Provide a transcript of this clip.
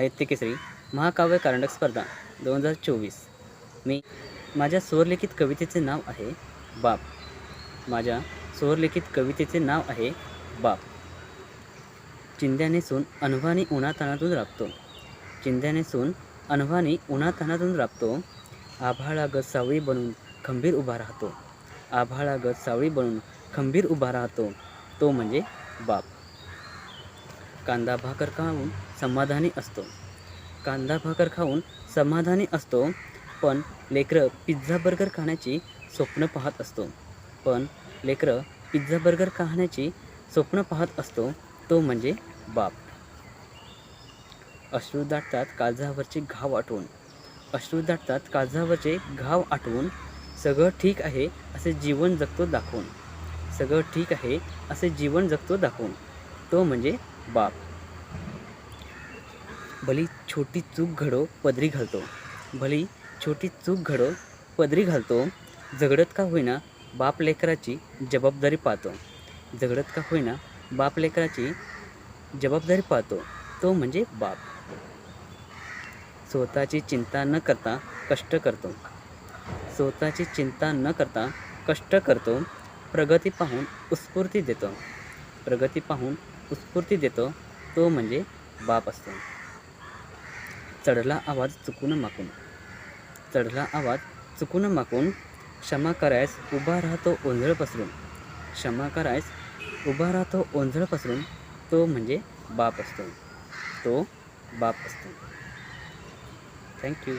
साहित्य केसरी महाकाव्य कारंडक स्पर्धा दोन हजार चोवीस. मी माझ्या स्वरलिखित कवितेचे नाव आहे बाप. माझ्या स्वरलिखित कवितेचे नाव आहे बाप. चिंध्याने सून अनवानी उन्हातानातून राबतो. चिंध्याने सून अनवानी उन्हातानातून राबतो. आभाळागत सावळी बनून खंबीर उभा राहतो. आभाळागत सावळी बनून खंबीर उभा राहतो. तो म्हणजे बाप. कांदा भाकर खाऊन समाधानी असतो. कांदा भाकर खाऊन समाधानी असतो पण लेकरं पिझ्झा बर्गर खाण्याची स्वप्न पाहत असतो. पण लेकरं पिझ्झा बर्गर खाण्याची स्वप्न पाहत असतो तो म्हणजे बाप. अश्रू दाटतात काळजावरचे घाव आठवून अश्रू दाटतात काळजावरचे घाव आठवून सगळं ठीक आहे असे जीवन जगतो दाखवून. सगळं ठीक आहे असे जीवन जगतो दाखवून. तो म्हणजे बाप. भली छोटी चूक घडो पदरी घालतो. भली छोटी चूक घडो पदरी घालतो. झगडत का होईना बाप लेकराची जबाबदारी पाहतो. झगडत का होईना बाप लेकराची जबाबदारी पाहतो. तो म्हणजे बाप. स्वतःची चिंता न करता कष्ट करतो. स्वतःची चिंता न करता कष्ट करतो. प्रगती पाहून उत्स्फूर्ती देतो. प्रगती पाहून उत्स्फूर्ती देतो तो म्हणजे बाप असतो. चढला आवाज चुकून माकून. चढला आवाज चुकून माकून क्षमा करायस उभा राहतो ओंजळ पसरून. क्षमा करायस उभा राहतो ओंजळ पसरून तो म्हणजे बाप असतो. तो बाप असतो. थँक्यू